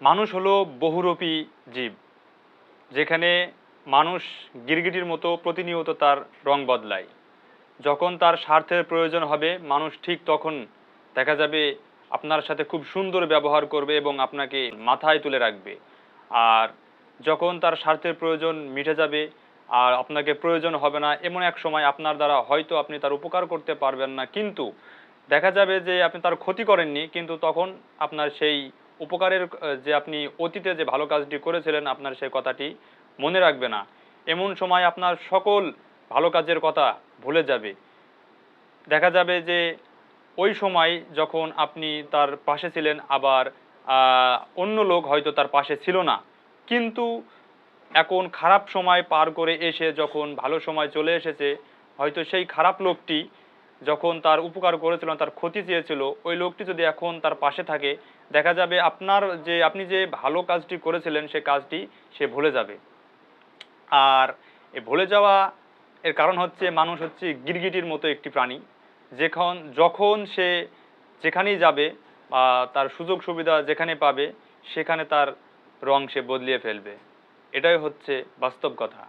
মানুষ হলো বহুরূপী জীব, যেখানে মানুষ গিরগিটির মতো প্রতিনিয়ত তার রং বদলায়। যখন তার স্বার্থের প্রয়োজন হবে, মানুষ ঠিক তখন দেখা যাবে আপনার সাথে খুব সুন্দর ব্যবহার করবে এবং আপনাকে মাথায় তুলে রাখবে। আর যখন তার স্বার্থের প্রয়োজন মিটে যাবে, আর আপনাকে প্রয়োজন হবে না, এমন এক সময় আপনার দ্বারা হয়তো আপনি তার উপকার করতে পারবেন না। কিন্তু দেখা যাবে যে আপনি তার ক্ষতি করেননি, কিন্তু তখন আপনার সেই উপকারের যে আপনি অতীতে যে ভালো কাজটি করেছিলেন আপনার সেই কথাটি মনে রাখবে না। এমন সময় আপনার সকল ভালো কাজের কথা ভুলে যাবে। দেখা যাবে যে ওই সময় যখন আপনি তার পাশে ছিলেন আবার অন্য লোক হয়তো তার পাশে ছিল না। কিন্তু এখন খারাপ সময় পার করে এসে যখন ভালো সময় চলে এসেছে, হয়তো সেই খারাপ লোকটি যখন তার উপকার করেছিল, তার ক্ষতি চেয়েছিল, ওই লোকটি যদি এখন তার পাশে থাকে, দেখা যাবে আপনার যে, আপনি যে ভালো কাজটি করেছিলেন, সে কাজটি সে ভুলে যাবে। আর এই ভুলে যাওয়া এর কারণ হচ্ছে, মানুষ হচ্ছে গিরগিটির মতো একটি প্রাণী। যেখন, যখন সে যেখানেই যাবে, বা তার সুযোগ সুবিধা যেখানে পাবে, সেখানে তার রং সে বদলিয়ে ফেলবে। এটাই হচ্ছে বাস্তব কথা।